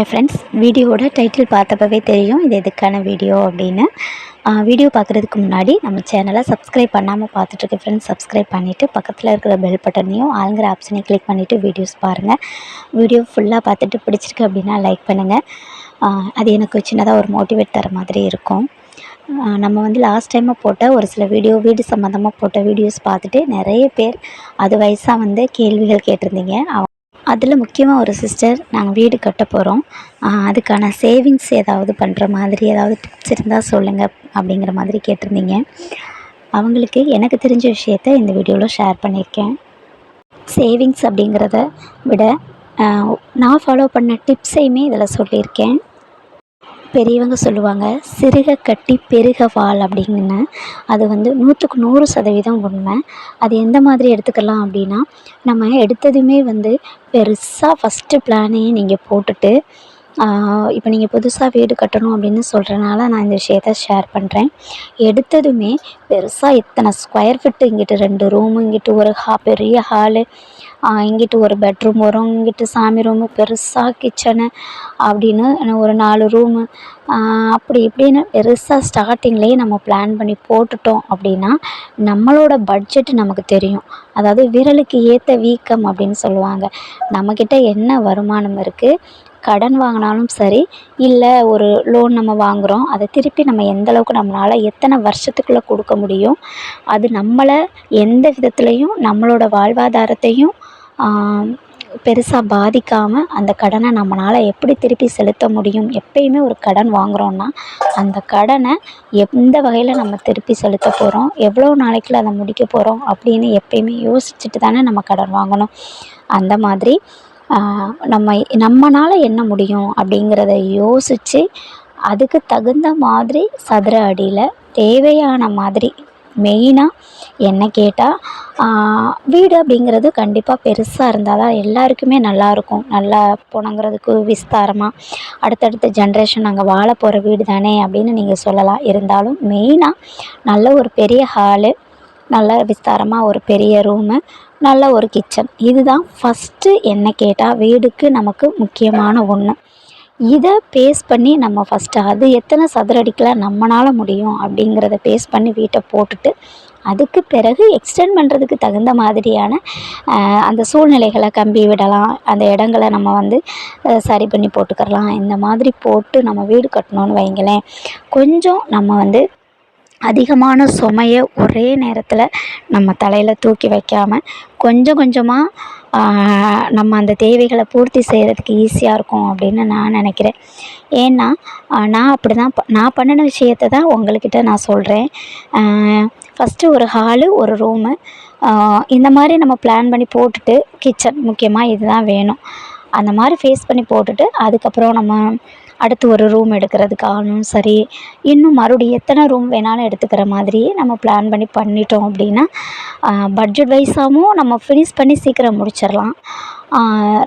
Hi friends வீடியோவோட title பார்த்தப்பவே தெரியும். இது எதுக்கான வீடியோ அப்படின்னு. வீடியோ பார்க்குறதுக்கு முன்னாடி நம்ம சேனலை சப்ஸ்கிரைப் பண்ணாமல் பார்த்துட்ருக்க ஃப்ரெண்ட்ஸ் சப்ஸ்கிரைப் பண்ணிவிட்டு பக்கத்தில் இருக்கிற பெல் பட்டனையும் ஆளுங்கிற ஆப்ஷனையும் கிளிக் பண்ணிவிட்டு வீடியோஸ் பாருங்கள் வீடியோ ஃபுல்லாக பார்த்துட்டு பிடிச்சிருக்கு அப்படின்னா லைக் பண்ணுங்கள் அது எனக்கு சின்னதாக ஒரு மோட்டிவேட் தர மாதிரி இருக்கும். நம்ம வந்து லாஸ்ட் டைமாக போட்ட ஒரு சில வீடியோ வீடு சம்மந்தமாக போட்ட வீடியோஸ் பார்த்துட்டு நிறைய பேர் அது வயசாக வந்து கேள்விகள் கேட்டிருந்தீங்க. அதில் முக்கியமாக ஒரு சிஸ்டர் நாங்கள் வீடு கட்ட போகிறோம் அதுக்கான சேவிங்ஸ் ஏதாவது பண்ணுற மாதிரி ஏதாவது டிப்ஸ் இருந்தால் சொல்லுங்கள் அப்படிங்கிற மாதிரி கேட்டிருந்தீங்க. அவங்களுக்கு எனக்கு தெரிஞ்ச விஷயத்த இந்த வீடியோவில் ஷேர் பண்ணியிருக்கேன். சேவிங்ஸ் அப்படிங்கிறத விட நான் ஃபாலோ பண்ண டிப்ஸையுமே இதில் சொல்லியிருக்கேன். பெரியவங்க சொல்லுவாங்க சிறுக கட்டி பெருக வாழ் அப்படின்னு. அது வந்து நூற்றுக்கு நூறு சதவீதம் உண்மை. அது எந்த மாதிரி எடுத்துக்கலாம் அப்படின்னா நம்ம எடுத்ததுமே வந்து பெருசாக ஃபஸ்ட்டு பிளானையே நீங்கள் போட்டுட்டு இப்போ நீங்கள் புதுசாக வீடு கட்டணும் அப்படின்னு சொல்கிறனால நான் இந்த விஷயத்த ஷேர் பண்ணுறேன் எடுத்ததுமே பெருசாக இத்தனை ஸ்கொயர் ஃபீட்டு இங்கிட்டு ரெண்டு ரூமு இங்கிட்டு ஒரு ஹா பெரிய ஹாலு இங்கிட்டு ஒரு பெட்ரூம் வரும் இங்கிட்டு சாமி ரூமு பெருசாக கிச்சனு அப்படின்னு ஒரு நாலு ரூமு அப்படி இப்படின்னு பெருசாக ஸ்டார்டிங்லேயே நம்ம பிளான் பண்ணி போட்டுட்டோம் அப்படின்னா நம்மளோட பட்ஜெட் நமக்கு தெரியும். அதாவது விரலுக்கு ஏற்ற வீக்கம் அப்படின்னு சொல்லுவாங்க. நம்மக்கிட்ட என்ன வருமானம் இருக்குது கடன் வாங்கினாலும் சரி இல்லை ஒரு லோன் நம்ம வாங்குகிறோம் அதை திருப்பி நம்ம எந்தளவுக்கு நம்மளால் எத்தனை வருஷத்துக்குள்ளே கொடுக்க முடியும் அது நம்மளை எந்த விதத்துலேயும் நம்மளோட வாழ்வாதாரத்தையும் பெருசாக பாதிக்காமல் அந்த கடனை நம்மளால் எப்படி திருப்பி செலுத்த முடியும் எப்பயுமே ஒரு கடன் வாங்குகிறோன்னா அந்த கடனை எந்த வகையில் நம்ம திருப்பி செலுத்த போகிறோம் எவ்வளோ நாளைக்குள்ள அதை முடிக்க போகிறோம் அப்படின்னு எப்பயுமே யோசிச்சுட்டு தானே நம்ம கடன் வாங்கணும். அந்த மாதிரி நம்ம நம்மனால் என்ன முடியும் அப்படிங்கிறத யோசித்து அதுக்கு தகுந்த மாதிரி சதுர அடியில் தேவையான மாதிரி மெயினாக என்ன கேட்டால் வீடு அப்படிங்கிறது கண்டிப்பாக பெருசாக இருந்தால் தான் எல்லாருக்குமே நல்லாயிருக்கும் நல்லா போனங்கிறதுக்கு விஸ்தாரமாக அடுத்தடுத்த ஜென்ரேஷன் நாங்கள் வாழ போகிற வீடு தானே அப்படின்னு நீங்கள் சொல்லலாம். இருந்தாலும் மெயினாக நல்ல ஒரு பெரிய ஹாலு நல்ல விஸ்தாரமாக ஒரு பெரிய ரூமு நல்ல ஒரு கிச்சன் இதுதான் ஃபஸ்ட்டு என்ன கேட்டால் வீடுக்கு நமக்கு முக்கியமான ஒன்று இதை பேஸ் பண்ணி நம்ம ஃபஸ்ட்டு அது எத்தனை சதுரடிக்கில் நம்மளால் முடியும் அப்படிங்கிறத பேஸ் பண்ணி வீட்டை போட்டுட்டு அதுக்கு பிறகு எக்ஸ்டெண்ட் பண்ணுறதுக்கு தகுந்த மாதிரியான அந்த சூழ்நிலைகளை கம்பி விடலாம். அந்த இடங்களை நம்ம வந்து சரி பண்ணி போட்டுக்கிறலாம். இந்த மாதிரி போட்டு நம்ம வீடு கட்டணும்னு வைங்களேன். கொஞ்சம் நம்ம வந்து அதிகமான சுமையை ஒரே நேரத்தில் நம்ம தலையில் தூக்கி வைக்காமல் கொஞ்சம் கொஞ்சமாக நம்ம அந்த தேவைகளை பூர்த்தி செய்கிறதுக்கு ஈஸியாக இருக்கும் அப்படின்னு நான் நினைக்கிறேன். ஏன்னா நான் அப்படி தான் ப- நான் பண்ணின விஷயத்த தான் உங்கள்கிட்ட நான் சொல்கிறேன் ஃபஸ்ட்டு ஒரு ஹாலு ஒரு ரூமு இந்த மாதிரி நம்ம பிளான் பண்ணி போட்டுட்டு கிச்சன் முக்கியமாக இதுதான் வேணும். அந்த மாதிரி ஃபேஸ் பண்ணி போட்டுட்டு அதுக்கப்புறம் நம்ம அடுத்து ஒரு ரூம் எடுக்கிறதுக்காகவும் சரி இன்னும் மறுபடியும் எத்தனை ரூம் வேணாலும் எடுத்துக்கிற மாதிரியே நம்ம பிளான் பண்ணி பண்ணிட்டோம் அப்படின்னா பட்ஜெட் வைஸாகவும் நம்ம ஃபினிஷ் பண்ணி சீக்கிரம் முடிச்சிடலாம்.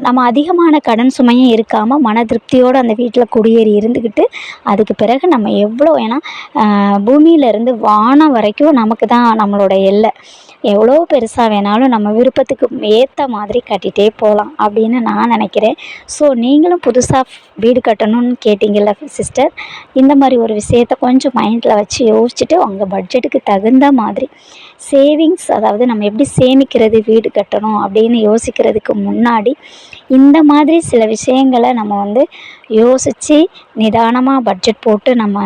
நம்ம அதிகமான கடன் சுமையும் இருக்காமல் மன திருப்தியோடு அந்த வீட்டில் குடியேறி இருந்துக்கிட்டு அதுக்கு பிறகு நம்ம எவ்வளோ ஏன்னா பூமியிலேருந்து வானம் வரைக்கும் நமக்கு தான் நம்மளோட எல்லை. எவ்வளோ பெருசாக வேணாலும் நம்ம விருப்பத்துக்கு ஏற்ற மாதிரி கட்டிகிட்டே போகலாம் அப்படின்னு நான் நினைக்கிறேன். ஸோ நீங்களும் புதுசாக வீடு கட்டணும்னு கேட்டிங்கல்ல சிஸ்டர் இந்த மாதிரி ஒரு விஷயத்த கொஞ்சம் மைண்டில் வச்சு யோசிச்சுட்டு உங்கள் பட்ஜெட்டுக்கு தகுந்த மாதிரி சேவிங்ஸ் அதாவது நம்ம எப்படி சேமிக்கிறது வீடு கட்டணும் அப்படின்னு யோசிக்கிறதுக்கு முன்னாடி இந்த மாதிரி சில விஷயங்களை நம்ம வந்து யோசித்து நிதானமாக பட்ஜெட் போட்டு நம்ம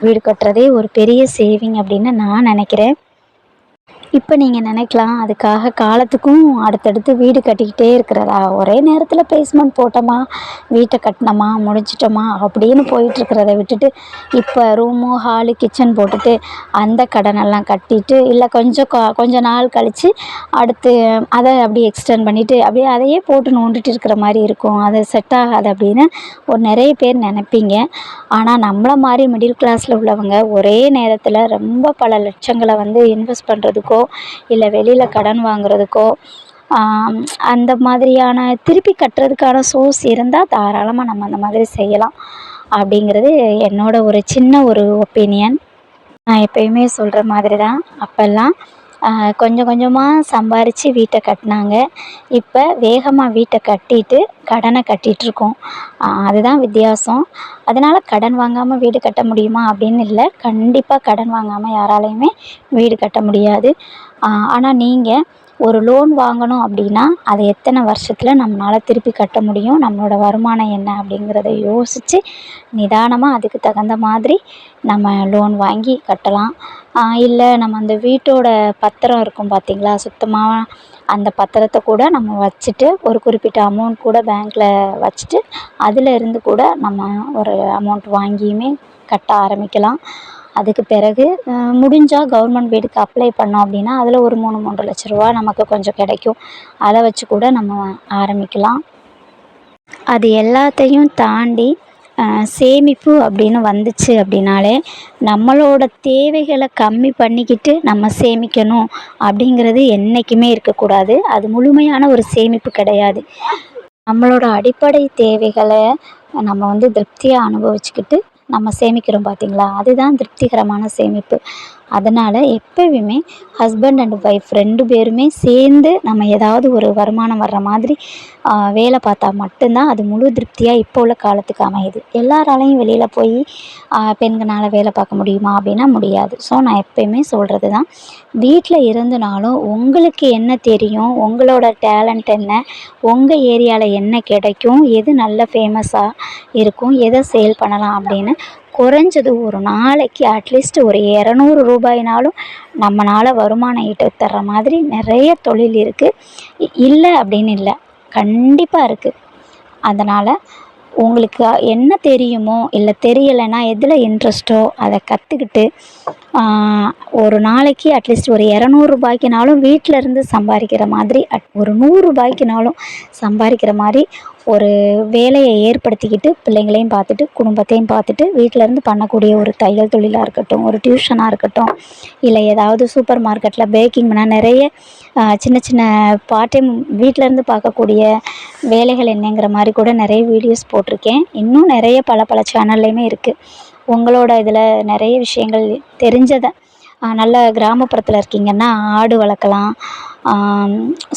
வீடு கட்டுறதே ஒரு பெரிய சேவிங் அப்படின்னு நான் நினைக்கிறேன். இப்போ நீங்கள் நினைக்கலாம் அதுக்காக காலத்துக்கும் அடுத்தடுத்து வீடு கட்டிக்கிட்டே இருக்கிறதா? ஒரே நேரத்தில் பேஸ்மெண்ட் போட்டோமா? வீட்டை கட்டினோமா? முடிச்சிட்டோமா அப்படின்னு போயிட்டுருக்கிறத விட்டுட்டு இப்போ ரூமு ஹாலு கிச்சன் போட்டுட்டு அந்த கடனெல்லாம் கட்டிட்டு இல்லை கொஞ்சம் கா- கொஞ்ச நாள் கழித்து அடுத்து அதை அப்படியே எக்ஸ்டெண்ட் பண்ணிவிட்டு அப்படியே அதையே போட்டு நோண்டுட்டு இருக்கிற மாதிரி இருக்கும். அது செட் ஆகாது அப்படின்னு ஒரு நிறைய பேர் நினைப்பீங்க. ஆனால் நம்மளை மாதிரி மிடில் கிளாஸில் உள்ளவங்க ஒரே நேரத்தில் ரொம்ப பல லட்சங்களை வந்து இன்வெஸ்ட் பண்ணுறதுக்கோ இல்லை வெளியில் கடன் வாங்குறதுக்கோ அந்த மாதிரியான திருப்பி கட்டுறதுக்கான சோர்ஸ் இருந்தால் தாராளமாக நம்ம அந்த மாதிரி செய்யலாம். அப்படிங்கிறது என்னோட ஒரு சின்ன ஒரு ஒப்பீனியன் நான் எப்பயுமே சொல்கிற மாதிரி தான் அப்போல்லாம் கொஞ்சம் கொஞ்சமாக சம்பாரித்து வீட்டை கட்டினாங்க. இப்போ வேகமாக வீட்டை கட்டிட்டு கடனை கட்டிகிட்ருக்கோம் அதுதான் வித்தியாசம். அதனால் கடன் வாங்காமல் வீடு கட்ட முடியுமா அப்படின்னு இல்லை. கண்டிப்பாக கடன் வாங்காமல் யாராலையுமே வீடு கட்ட முடியாது. ஆனால் நீங்கள் ஒரு லோன் வாங்கணும் அப்படின்னா அதை எத்தனை வருஷத்தில் நம்மளால் திருப்பி கட்ட முடியும்? நம்மளோட வருமானம் என்ன அப்படிங்கிறத யோசித்து நிதானமாக அதுக்கு தகுந்த மாதிரி நம்ம லோன் வாங்கி கட்டலாம். இல்லை நம்ம அந்த வீட்டோட பத்திரம் இருக்கும் பார்த்தீங்களா சுத்தமாக அந்த பத்திரத்தை கூட நம்ம வச்சுட்டு ஒரு குறிப்பிட்ட அமௌண்ட் கூட பேங்க்கில் வச்சுட்டு அதில் இருந்து கூட நம்ம ஒரு அமௌண்ட் வாங்கியுமே கட்ட ஆரம்பிக்கலாம். அதுக்கு பிறகு முடிஞ்சால் கவர்மெண்ட் வீடுக்கு அப்ளை பண்ணோம் அப்படின்னா அதில் ஒரு மூணு மூன்று லட்ச ரூபா நமக்கு கொஞ்சம் கிடைக்கும். அதை வச்சு கூட நம்ம ஆரம்பிக்கலாம். அது எல்லாத்தையும் தாண்டி சேமிப்பு அப்படின்னு வந்துச்சு அப்படின்னாலே நம்மளோட தேவைகளை கம்மி பண்ணிக்கிட்டு நம்ம சேமிக்கணும் அப்படிங்கிறது என்றைக்குமே இருக்கக்கூடாது. அது முழுமையான ஒரு சேமிப்பு கிடையாது. நம்மளோட அடிப்படை தேவைகளை நம்ம வந்து திருப்தியாக அனுபவிச்சுக்கிட்டு நம்ம சேமிக்கிறோம் பார்த்தீங்களா அதுதான் திருப்திகரமான சேமிப்பு. அதனால் எப்போயுமே ஹஸ்பண்ட் அண்ட் ஒய்ஃப் ரெண்டு பேருமே சேர்ந்து நம்ம ஏதாவது ஒரு வருமானம் வர்ற மாதிரி வேலை பார்த்தா மட்டும்தான் அது முழு திருப்தியாக இப்போ உள்ள காலத்துக்கு அமையுது. எல்லாராலையும் வெளியில் போய் பெண்களால் வேலை பார்க்க முடியுமா அப்படின்னா முடியாது. ஸோ நான் எப்போயுமே சொல்கிறது தான் வீட்டில் இருந்தனாலும் உங்களுக்கு என்ன தெரியும்? உங்களோட டேலண்ட் என்ன? உங்கள் ஏரியாவில் என்ன கிடைக்கும்? எது நல்ல ஃபேமஸாக இருக்கும்? எதை சேல் பண்ணலாம் அப்படின்னு குறைஞ்சது ஒரு நாளைக்கு அட்லீஸ்ட் ஒரு இரநூறு ரூபாயினாலும் நம்மளால் வருமானம் ஈட்ட தர்ற மாதிரி நிறைய தொழில் இருக்குது இல்லை அப்படின்னு இல்லை. கண்டிப்பாக இருக்குது அதனால் உங்களுக்கு என்ன தெரியுமோ இல்லை தெரியலைன்னா எதில் இன்ட்ரெஸ்ட்டோ அதை கற்றுக்கிட்டு ஒரு நாளைக்கு அட்லீஸ்ட் ஒரு இரநூறுபாய்க்குனாலும் வீட்டில் இருந்து சம்பாதிக்கிற மாதிரி அட் ஒரு நூறுரூபாய்க்குனாலும் சம்பாதிக்கிற மாதிரி ஒரு வேலையை ஏற்படுத்திக்கிட்டு பிள்ளைங்களையும் பார்த்துட்டு குடும்பத்தையும் பார்த்துட்டு வீட்டிலேருந்து பண்ணக்கூடிய ஒரு தையல் தொழிலாக இருக்கட்டும் ஒரு டியூஷனாக இருக்கட்டும் இல்லை ஏதாவது சூப்பர் மார்க்கெட்டில் பேக்கிங் பண்ணால் நிறைய சின்ன சின்ன பார்ட் டைம் வீட்டிலேருந்து பார்க்கக்கூடிய வேலைகள் என்னங்கிற மாதிரி கூட நிறைய வீடியோஸ் போட்டிருக்கேன். இன்னும் நிறைய பல பல சேனல்லையுமே இருக்குது உங்களோட இதில் நிறைய விஷயங்கள் தெரிஞ்சதை நல்ல கிராமப்புறத்தில் இருக்கீங்கன்னா ஆடு வளர்க்கலாம்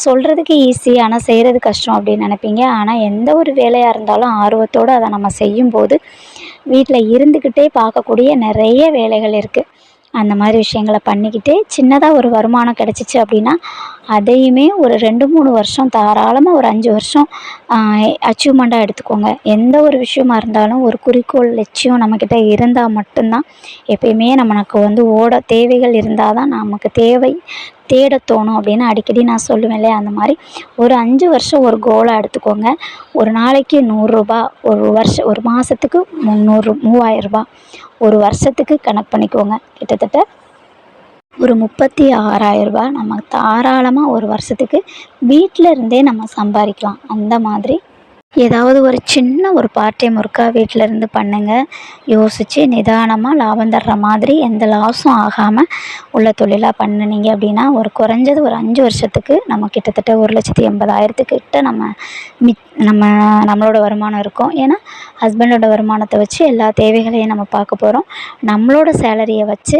சொல்கிறதுக்கு ஈஸி ஆனால் செய்கிறது கஷ்டம் அப்படின்னு நினைப்பீங்க. ஆனால் எந்த ஒரு வேலையாக இருந்தாலும் ஆர்வத்தோடு அதை நம்ம செய்யும்போது வீட்டில் இருந்துக்கிட்டே பார்க்கக்கூடிய நிறைய வேலைகள் இருக்குது அந்த மாதிரி விஷயங்களை பண்ணிக்கிட்டு சின்னதாக ஒரு வருமானம் கிடச்சிச்சு அப்படின்னா அதையுமே ஒரு ரெண்டு மூணு வருஷம் தாராளமாக ஒரு அஞ்சு வருஷம் அச்சீவ்மெண்ட்டாக எடுத்துக்கோங்க. எந்த ஒரு விஷயமா இருந்தாலும் ஒரு குறிக்கோள் லட்சியம் நம்மக்கிட்ட இருந்தால் மட்டும்தான் எப்பயுமே நமக்கு வந்து ஓட தேவைகள் இருந்தால் தான் நமக்கு தேவை. தேட தோணும் அப்படின்னு அடிக்கடி நான் சொல்லுவேன் இல்லையா? அந்த மாதிரி ஒரு அஞ்சு வருஷம் ஒரு கோலாக எடுத்துக்கோங்க. ஒரு நாளைக்கு நூறுரூபா ஒரு வருஷம் ஒரு மாதத்துக்கு முந்நூறு மூவாயிரரூபா ஒரு வருஷத்துக்கு கணக்கு பண்ணிக்கோங்க. கிட்டத்தட்ட ஒரு முப்பத்தி ஆறாயிரரூபா நம்ம தாராளமாக ஒரு வருஷத்துக்கு வீட்டில் இருந்தே நம்ம சம்பாதிக்கலாம். அந்த மாதிரி ஏதாவது ஒரு சின்ன ஒரு பார்ட் டைம் ஒர்க்காக வீட்டில் இருந்து பண்ணுங்கள் யோசித்து நிதானமாக லாபம் தர்ற மாதிரி எந்த லாஸும் ஆகாமல் உள்ள தொழிலாக பண்ணினீங்க அப்படின்னா ஒரு குறைஞ்சது ஒரு அஞ்சு வருஷத்துக்கு நம்ம கிட்டத்தட்ட ஒரு லட்சத்தி எண்பதாயிரத்துக்கிட்ட நம்ம மி நம்ம நம்மளோட வருமானம் இருக்கும். ஏன்னா ஹஸ்பண்டோட வருமானத்தை வச்சு எல்லா தேவைகளையும் நம்ம பார்க்க போகிறோம் நம்மளோட சேலரியை வச்சு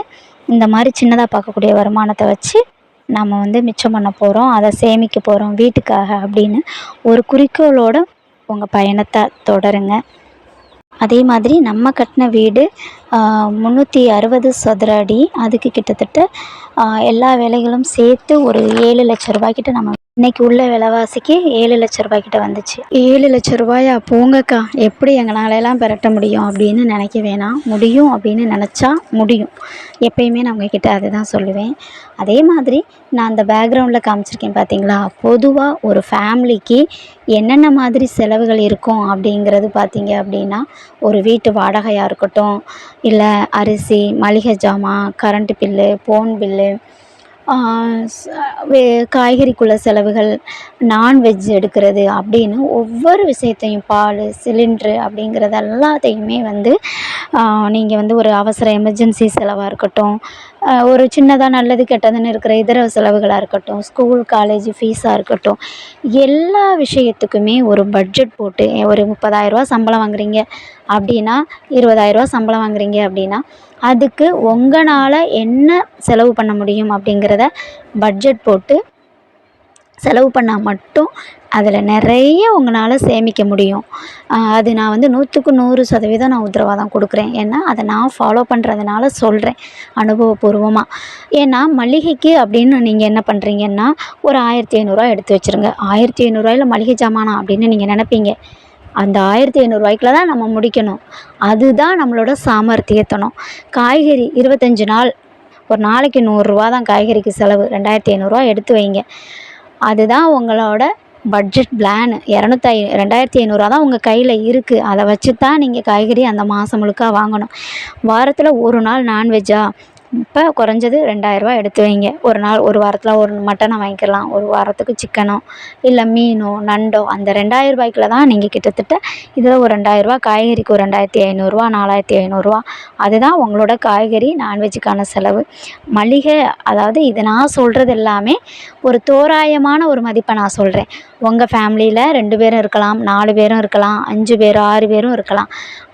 இந்த மாதிரி சின்னதாக பார்க்கக்கூடிய வருமானத்தை வச்சு நம்ம வந்து மிச்சம் பண்ண போகிறோம் அதை சேமிக்க போகிறோம் வீட்டுக்காக அப்படின்னு ஒரு குறிக்கோளோட உங்கள் பயணத்தை தொடருங்க. அதே மாதிரி நம்ம கட்டின வீடு முந்நூற்றி அறுபது சதுர அடி. அதுக்கு கிட்டத்தட்ட எல்லா வேலைகளும் சேர்த்து ஒரு ஏழு லட்ச ரூபாய்க்கிட்ட நம்ம இன்றைக்கி உள்ள விலைவாசிக்கு ஏழு லட்ச ரூபாய்க்கிட்ட வந்துச்சு. ஏழு லட்ச ரூபாயா? போங்கக்கா. எப்படி எங்களாலெல்லாம் பெரட்ட முடியும் அப்படின்னு நினைக்க வேணாம். முடியும் அப்படின்னு நினச்சா முடியும். எப்பயுமே நான் உங்ககிட்ட அதை தான் சொல்லுவேன். அதே மாதிரி நான் அந்த பேக்ரவுண்டில் காமிச்சிருக்கேன் பார்த்தீங்களா பொதுவாக ஒரு ஃபேமிலிக்கு என்னென்ன மாதிரி செலவுகள் இருக்கும் அப்படிங்கிறது பார்த்தீங்க அப்படின்னா ஒரு வீட்டு வாடகையாக இருக்கட்டும் இல்லை அரிசி மளிகை ஜாமான் கரண்ட்டு பில்லு ஃபோன் பில்லு காய்கறிக்குள்ள செலவுகள் நான்வெஜ் எடுக்கிறது அப்படின்னு ஒவ்வொரு விஷயத்தையும் பால் சிலிண்ட்ரு அப்படிங்கிறது எல்லாத்தையுமே வந்து நீங்கள் வந்து ஒரு அவசர எமர்ஜென்சி செலவாக இருக்கட்டும் ஒரு சின்னதாக நல்லது கெட்டதுன்னு இருக்கிற இதர செலவுகளாக இருக்கட்டும் ஸ்கூல் காலேஜ் ஃபீஸாக இருக்கட்டும் எல்லா விஷயத்துக்குமே ஒரு பட்ஜெட் போட்டு ஒரு முப்பதாயிரரூவா சம்பளம் வாங்குறீங்க அப்படின்னா இருபதாயிரரூவா சம்பளம் வாங்குறீங்க அப்படின்னா அதுக்கு உங்களால் என்ன செலவு பண்ண முடியும் அப்படிங்கிறத பட்ஜெட் போட்டு செலவு பண்ணால் மட்டும் அதில் நிறைய உங்களால் சேமிக்க முடியும். அது நான் வந்து நூற்றுக்கு நூறு சதவீதம் நான் உத்தரவாதம் கொடுக்குறேன். ஏன்னா அதை நான் ஃபாலோ பண்ணுறதுனால சொல்கிறேன் அனுபவபூர்வமாக ஏன்னா மளிகைக்கு அப்படின்னு நீங்கள் என்ன பண்ணுறீங்கன்னா ஒரு ஆயிரத்தி ஐநூறுரூவா எடுத்து வச்சுருங்க. ஆயிரத்தி ஐநூறுரூவாயில் மளிகை ஜாமானா அப்படின்னு நீங்கள் நினைப்பீங்க. அந்த ஆயிரத்தி ஐநூறுரூவாய்க்குள்ள தான் நம்ம முடிக்கணும். அதுதான் நம்மளோட சாமர்த்தியத்தனம் காய்கறி இருபத்தஞ்சி நாள் ஒரு நாளைக்கு நூறுரூவா தான் காய்கறிக்கு செலவு. ரெண்டாயிரத்தி ஐநூறுரூவா எடுத்து வைங்க. அதுதான் உங்களோட பட்ஜெட் பிளான் இரநூத்தி ரெண்டாயிரத்தி ஐநூறுரூவா தான் உங்கள் கையில் இருக்குது அதை வச்சு தான் நீங்கள் காய்கறி அந்த மாதம் முழுக்க வாங்கணும். வாரத்தில் ஒரு நாள் நான்வெஜ்ஜா இப்போ குறைஞ்சது ரெண்டாயிரரூவா எடுத்து வைங்க. ஒரு நாள் ஒரு வாரத்தில் ஒரு மட்டனை வாங்கிக்கலாம். ஒரு வாரத்துக்கு சிக்கனோ இல்லை மீனோ நண்டோ அந்த ரெண்டாயிரரூபாய்க்குள்ள தான் நீங்கள் கிட்டத்தட்ட இதில் ஒரு ரெண்டாயிரரூவா காய்கறிக்கு ஒரு ரெண்டாயிரத்தி ஐநூறுரூவா நாலாயிரத்தி ஐநூறுரூவா அதுதான் உங்களோட காய்கறி நான்வெஜ்ஜுக்கான செலவு. மளிகை அதாவது இது நான் சொல்கிறது எல்லாமே ஒரு தோராயமான ஒரு மதிப்பை நான் சொல்கிறேன் உங்கள் ஃபேமிலியில் ரெண்டு பேரும் இருக்கலாம் நாலு பேரும் இருக்கலாம் அஞ்சு பேர் ஆறு பேரும் இருக்கலாம்.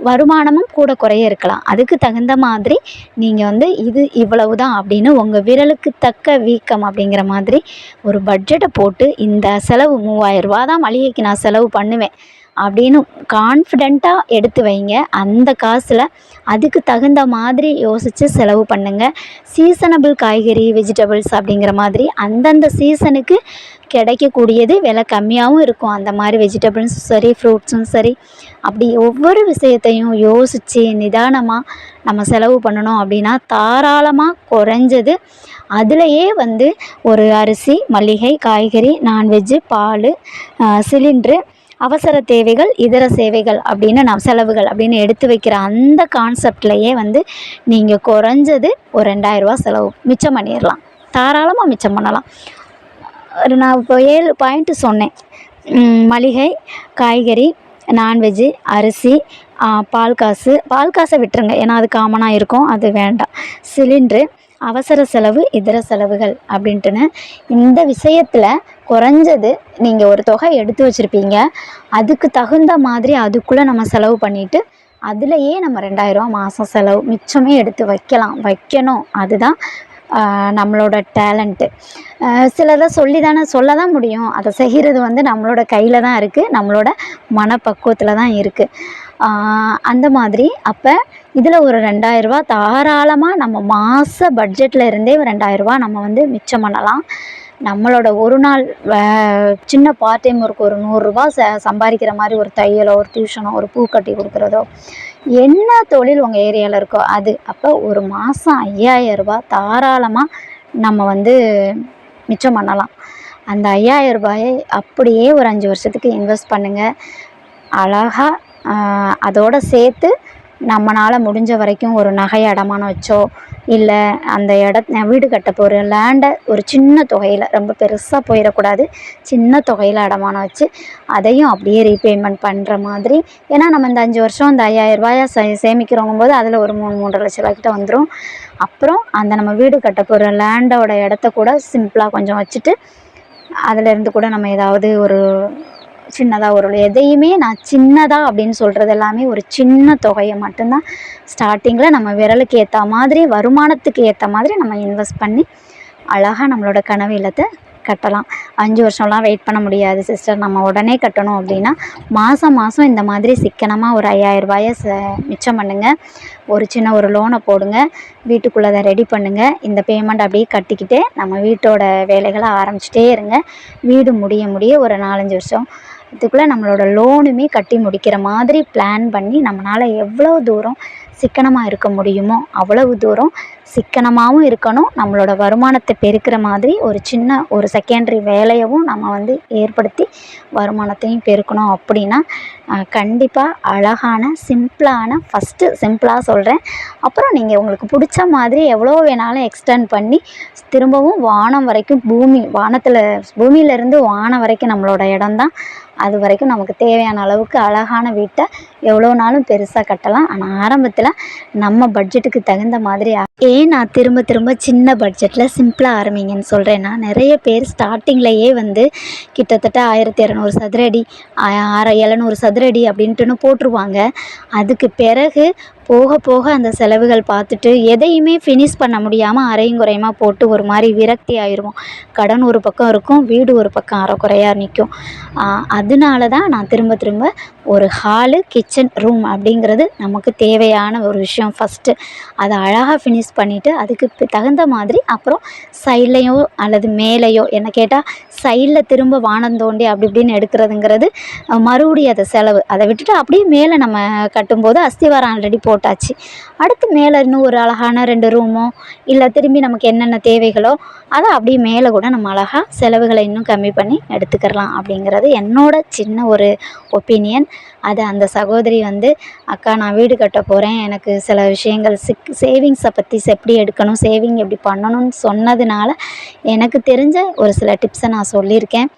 வருமானமும் கூட குறைய இருக்கலாம். அதுக்கு தகுந்த மாதிரி நீங்கள் வந்து இது இவ்வளவு தான் அப்படின்னு உங்கள் விரலுக்கு தக்க வீக்கம் அப்படிங்கிற மாதிரி ஒரு பட்ஜெட்டை போட்டு இந்த செலவு மூவாயிரரூபா தான் மளிகைக்கு நான் செலவு பண்ணுவேன் அப்படின்னு கான்ஃபிடெண்ட்டாக எடுத்து வைங்க. அந்த காசில் அதுக்கு தகுந்த மாதிரி யோசித்து செலவு பண்ணுங்கள் சீசனபிள் காய்கறி வெஜிடபிள்ஸ் அப்படிங்கிற மாதிரி அந்தந்த சீசனுக்கு கிடைக்கக்கூடியது விலை கம்மியாகவும் இருக்கும். அந்த மாதிரி வெஜிடபிள்ஸும் சரி ஃப்ரூட்ஸும் சரி. அப்படி ஒவ்வொரு விஷயத்தையும் யோசித்து நிதானமாக நம்ம செலவு பண்ணணும் அப்படின்னா தாராளமாக குறைஞ்சது அதுலேயே வந்து ஒரு அரிசி மளிகை காய்கறி நான்வெஜ்ஜு பால் சிலிண்ட்ரு அவசர தேவைகள் இதர சேவைகள் அப்படின்னு நான் செலவுகள் அப்படின்னு எடுத்து வைக்கிற அந்த கான்செப்ட்லேயே வந்து நீங்கள் குறைஞ்சது ஒரு ரெண்டாயிரரூவா செலவு மிச்சம் பண்ணிடலாம் தாராளமாக மிச்சம் பண்ணலாம். ஒரு நான் இப்போ ஏழு பாயிண்ட்டு சொன்னேன். மளிகை காய்கறி நான்வெஜ்ஜு அரிசி பால் காசு. பால் காசை விட்டுருங்க. ஏன்னா அது காமனாக இருக்கும். அது வேண்டாம். சிலிண்ட்ரு அவசர செலவு இதர செலவுகள் அப்படின்ட்டுன்னு. இந்த விஷயத்தில் குறைஞ்சது நீங்கள் ஒரு தொகை எடுத்து வச்சுருப்பீங்க. அதுக்கு தகுந்த மாதிரி அதுக்குள்ளே நம்ம செலவு பண்ணிவிட்டு அதுலேயே நம்ம ரெண்டாயிரரூவா மாதம் செலவு மிச்சமே எடுத்து வைக்கலாம். வைக்கணும். அதுதான் நம்மளோட டேலண்ட்டு சிலதை சொல்லி தானே சொல்ல தான் முடியும். அதை செய்கிறது வந்து நம்மளோட கையில் தான் இருக்குது நம்மளோட மனப்பக்குவத்தில் தான் இருக்குது அந்த மாதிரி அப்போ இதில் ஒரு ரெண்டாயிரரூவா தாராளமாக நம்ம மாத பட்ஜெட்டில் இருந்தே ரெண்டாயிரரூபா ரெண்டாயிரரூவா நம்ம வந்து மிச்சம் பண்ணலாம். நம்மளோட ஒரு நாள் சின்ன பார்ட் டைம் ஒர்க் ஒரு நூறுரூவா ச சம்பாதிக்கிற மாதிரி ஒரு தையலோ ஒரு டியூஷனோ ஒரு பூ கட்டி கொடுக்குறதோ என்ன தொழில் உங்கள் ஏரியாவில் இருக்கோ அது. அப்போ ஒரு மாதம் ஐயாயிரரூபா தாராளமாக நம்ம வந்து மிச்சம் பண்ணலாம். அந்த ஐயாயிரம் ரூபாயை அப்படியே ஒரு அஞ்சு வருஷத்துக்கு இன்வெஸ்ட் பண்ணுங்கள் அழகாக அதோட சேர்த்து நம்மளால் முடிஞ்ச வரைக்கும் ஒரு நகையை அடமானம் வச்சோ இல்லை அந்த இடத்த வீடு கட்ட போகிற லேண்டை ஒரு சின்ன தொகையில் ரொம்ப பெருசாக போயிடக்கூடாது. சின்ன தொகையில் அடமானம் வச்சு அதையும் அப்படியே ரீபேமெண்ட் பண்ணுற மாதிரி. ஏன்னா நம்ம இந்த அஞ்சு வருஷம் இந்த ஐயாயிரம் ரூபாயை சே சேமிக்கிறோங்கும் போது அதில் ஒரு மூணு மூன்றரை லட்ச ரூபாய்க்கிட்ட வந்துடும் அப்புறம் அந்த நம்ம வீடு கட்ட போகிற லேண்டோட இடத்த கூட சிம்பிளாக கொஞ்சம் வச்சுட்டு அதிலேருந்து கூட நம்ம ஏதாவது ஒரு சின்னதாக ஒரு எதையுமே நான் சின்னதாக அப்படின்னு சொல்கிறது எல்லாமே ஒரு சின்ன தொகையை மட்டும்தான். ஸ்டார்டிங்கில் நம்ம விரலுக்கு ஏற்ற மாதிரி வருமானத்துக்கு ஏற்ற மாதிரி நம்ம இன்வெஸ்ட் பண்ணி அழகாக நம்மளோட கனவு இல்லத்தை கட்டலாம். அஞ்சு வருஷம்லாம் வெயிட் பண்ண முடியாது சிஸ்டர் நம்ம உடனே கட்டணும் அப்படின்னா மாதம் மாதம் இந்த மாதிரி சிக்கனமாக ஒரு ஐயாயிரரூபாயை ச மிச்சம் பண்ணுங்கள் ஒரு சின்ன ஒரு லோனை போடுங்க. வீட்டுக்குள்ளே அதை ரெடி பண்ணுங்கள் இந்த பேமெண்ட் அப்படியே கட்டிக்கிட்டே நம்ம வீட்டோட வேலைகளை ஆரம்பிச்சிட்டே இருங்க. வீடு முடிய முடிய ஒரு நாலஞ்சு வருஷம் இதுக்குள்ளே நம்மளோட லோனுமே கட்டி முடிக்கிற மாதிரி பிளான் பண்ணி நம்மளால் எவ்வளோ தூரம் சிக்கனமாக இருக்க முடியுமோ அவ்வளவு தூரம் சிக்கனமாகவும் இருக்கணும். நம்மளோட வருமானத்தை பெருக்கிற மாதிரி ஒரு சின்ன ஒரு செகண்டரி வேலையவும் நம்ம வந்து ஏற்படுத்தி வருமானத்தையும் பெருக்கணும் அப்படின்னா கண்டிப்பாக அழகான சிம்பிளான ஃபஸ்ட்டு சிம்பிளாக சொல்கிறேன் அப்புறம் நீங்கள் உங்களுக்கு பிடிச்ச மாதிரி எவ்வளோ வேணாலும் எக்ஸ்டெண்ட் பண்ணி திரும்பவும் வானம் வரைக்கும் பூமி வானத்தில் பூமியிலேருந்து வானம் வரைக்கும் நம்மளோட இடம்தான். அது வரைக்கும் நமக்கு தேவையான அளவுக்கு அழகான வீட்டை எவ்வளோ நாளும் பெருசாக கட்டலாம். ஆனால் ஆரம்பத்தில் நம்ம பட்ஜெட்டுக்கு தகுந்த மாதிரி ஏன் நான் திரும்ப திரும்ப சின்ன பட்ஜெட்டில் சிம்பிளாக ஆரம்பிங்கன்னு சொல்கிறேன்னா நிறைய பேர் ஸ்டார்டிங்லேயே வந்து கிட்டத்தட்ட ஆயிரத்தி இரநூறு சதுரடி ஆ- ஆற எழுநூறு சதுரடி அப்படின்ட்டுன்னு போட்டுருவாங்க. அதுக்கு பிறகு போக போக அந்த செலவுகள் பார்த்துட்டு எதையுமே ஃபினிஷ் பண்ண முடியாமல் அரையும் குறையுமா போட்டு ஒரு மாதிரி விரக்தி ஆயிடுவோம். கடன் ஒரு பக்கம் இருக்கும் வீடு ஒரு பக்கம் அரைக்குறையா நிற்கும் அதனால தான் நான் திரும்ப திரும்ப ஒரு ஹாலு கிச்சன் ரூம் அப்படிங்கிறது நமக்கு தேவையான ஒரு விஷயம் ஃபஸ்ட்டு அதை அழகாக ஃபினிஷ் பண்ணிவிட்டு அதுக்கு தகுந்த மாதிரி அப்புறம் சைட்லேயோ அல்லது மேலேயோ என்ன கேட்டால் சைடில் திரும்ப வானம் தோண்டி அப்படி இப்படின்னு எடுக்கிறதுங்கிறது மறுபடியும் அதை செலவு. அதை விட்டுட்டு அப்படியே மேலே நம்ம கட்டும்போது அஸ்திவாரம் ஆல்ரெடி போட்டாச்சு. அடுத்து மேலே இன்னும் ஒரு அழகான ரெண்டு ரூமோ இல்லை திரும்பி நமக்கு என்னென்ன தேவைகளோ அதை அப்படியே மேலே கூட நம்ம அழகாக செலவுகளை இன்னும் கம்மி பண்ணி எடுத்துக்கிறலாம் அப்படிங்கிறது என்னோட சின்ன ஒரு ஒப்பீனியன் அது அந்த சகோதரி வந்து அக்கா நான் வீடு கட்ட போகிறேன் எனக்கு சில விஷயங்கள் சிக் சேவிங்ஸை பற்றி எப்படி எடுக்கணும்? சேவிங் எப்படி பண்ணணும்னு சொன்னதுனால எனக்கு தெரிஞ்ச ஒரு சில டிப்ஸை நான் சொல்லியிருக்கேன்.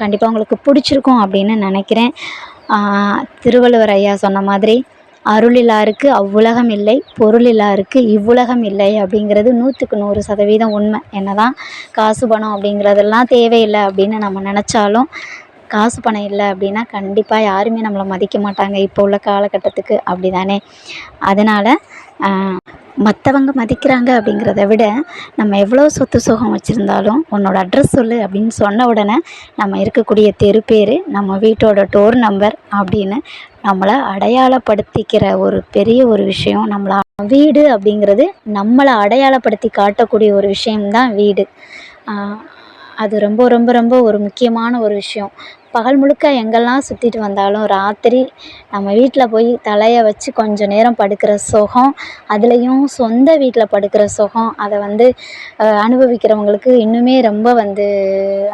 கண்டிப்பாக உங்களுக்கு பிடிச்சிருக்கும் அப்படின்னு நினைக்கிறேன். திருவள்ளுவர் ஐயா சொன்ன மாதிரி அருளிலாருக்கு அவ்வுலகம் இல்லை பொருளிலாருக்கு இவ்வுலகம் இல்லை அப்படிங்கிறது நூற்றுக்கு நூறு சதவீதம் உண்மை. என்னதான் காசு பணம் அப்படிங்கிறதெல்லாம் தேவையில்லை அப்படின்னு நம்ம நினச்சாலும் காசு பணம் இல்லை அப்படின்னா கண்டிப்பாக யாருமே நம்மளை மதிக்க மாட்டாங்க இப்போ உள்ள காலகட்டத்துக்கு அப்படி தானே அதனால் மற்றவங்க மதிக்கிறாங்க அப்படிங்கிறத விட நம்ம எவ்வளோ சொத்து சுகம் வச்சுருந்தாலும் உன்னோட அட்ரஸ் சொல்லு அப்படின்னு சொன்ன உடனே நம்ம இருக்கக்கூடிய தெரு பேர் நம்ம வீட்டோட டோர் நம்பர் அப்படின்னு நம்மளை அடையாளப்படுத்திக்கிற ஒரு பெரிய ஒரு விஷயம் நம்மளை வீடு அப்படிங்கிறது நம்மளை அடையாளப்படுத்தி காட்டக்கூடிய ஒரு விஷயம்தான் வீடு. அது ரொம்ப ரொம்ப ரொம்ப ஒரு முக்கியமான ஒரு விஷயம். பகல் முழுக்க எங்கெல்லாம் சுற்றிட்டு வந்தாலும் ராத்திரி நம்ம வீட்டில் போய் தலையை வச்சு கொஞ்சம் நேரம் படுக்கிற சுகம் அதுலேயும் சொந்த வீட்டில் படுக்கிற சுகம் அதை வந்து அனுபவிக்கிறவங்களுக்கு இன்னுமே ரொம்ப வந்து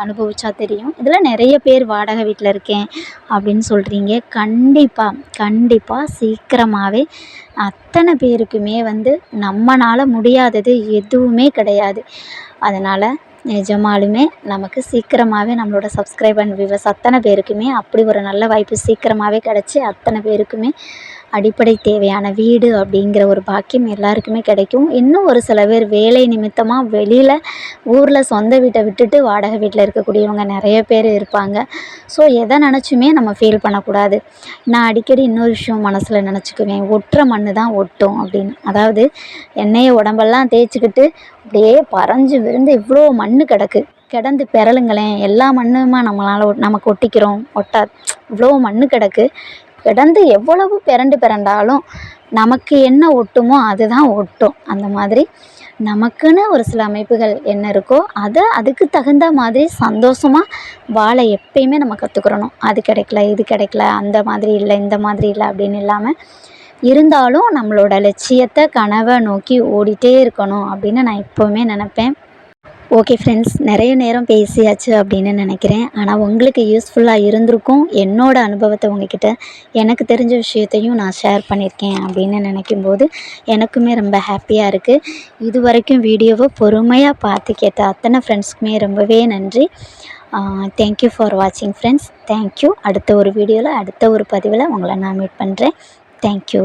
அனுபவிச்சா தெரியும். இதில் நிறைய பேர் வாடகை வீட்டில் இருக்கேன் அப்படின்னு சொல்கிறீங்க கண்டிப்பாக கண்டிப்பாக சீக்கிரமாகவே அத்தனை பேருக்குமே வந்து நம்மளால் முடியாதது எதுவுமே கிடையாது. அதனால் நிஜமாலுமே நமக்கு சீக்கிரமாகவே நம்மளோட சப்ஸ்கிரைபர் அண்ட் வியூவர்ஸ் அத்தனை பேருக்குமே அப்படி ஒரு நல்ல வாய்ப்பு சீக்கிரமாகவே கிடச்சி அத்தனை பேருக்குமே அடிப்படை தேவையான வீடு அப்படிங்கிற ஒரு பாக்கியம் எல்லாருக்குமே கிடைக்கும். இன்னும் ஒரு சில பேர் வேலை நிமித்தமாக வெளியில் ஊரில் சொந்த வீட்டை விட்டுட்டு வாடகை வீட்டில் இருக்கக்கூடியவங்க நிறைய பேர் இருப்பாங்க. ஸோ எதை நினச்சுமே நம்ம ஃபீல் பண்ணக்கூடாது. நான் அடிக்கடி இன்னொரு விஷயம் மனசில் நினச்சிக்குவேன். ஒட்டுற மண் தான் ஒட்டும் அப்படின்னு. அதாவது எண்ணெயை உடம்பெல்லாம் தேய்ச்சிக்கிட்டு அப்படியே பறஞ்சு விருந்து இவ்வளோ மண் கிடக்கு. கிடந்து பிறலுங்களேன். எல்லா மண்ணுமா நம்மளால் நமக்கு ஒட்டிக்கிறோம். ஒட்டா இவ்வளோ மண் கிடக்கு. கிடந்து எவ்வளவு பிறண்டு பிறண்டாலும் நமக்கு என்ன ஒட்டுமோ அதுதான் ஒட்டும். அந்த மாதிரி நமக்குன்னு ஒரு சில அமைப்புகள் என்ன இருக்கோ அதை அதுக்கு தகுந்த மாதிரி சந்தோஷமாக வாழ எப்பயுமே நம்ம கற்றுக்கிறணும் அது கிடைக்கல இது கிடைக்கல அந்த மாதிரி இல்லை இந்த மாதிரி இல்லை அப்படின்னு இல்லாமல் இருந்தாலும் நம்மளோட லட்சியத்தை கனவை நோக்கி ஓடிட்டே இருக்கணும் அப்படின்னு நான் எப்போவுமே நினப்பேன். ஓகே ஃப்ரெண்ட்ஸ் நிறைய நேரம் பேசியாச்சு அப்படின்னு நினைக்கிறேன். ஆனால் உங்களுக்கு யூஸ்ஃபுல்லாக இருந்திருக்கும். என்னோடய அனுபவத்தை உங்ககிட்ட எனக்கு தெரிஞ்ச விஷயத்தையும் நான் ஷேர் பண்ணியிருக்கேன் அப்படின்னு நினைக்கும்போது எனக்குமே ரொம்ப ஹாப்பியாக இருக்குது இது வரைக்கும் வீடியோவை பொறுமையாக பார்த்து கேட்ட அத்தனை ஃப்ரெண்ட்ஸ்க்குமே ரொம்பவே நன்றி. தேங்க்யூ ஃபார் வாட்சிங் ஃப்ரெண்ட்ஸ் தேங்க்யூ அடுத்த ஒரு வீடியோவில் அடுத்த ஒரு பதிவில் உங்களை நான் மீட் பண்ணுறேன் தேங்க்யூ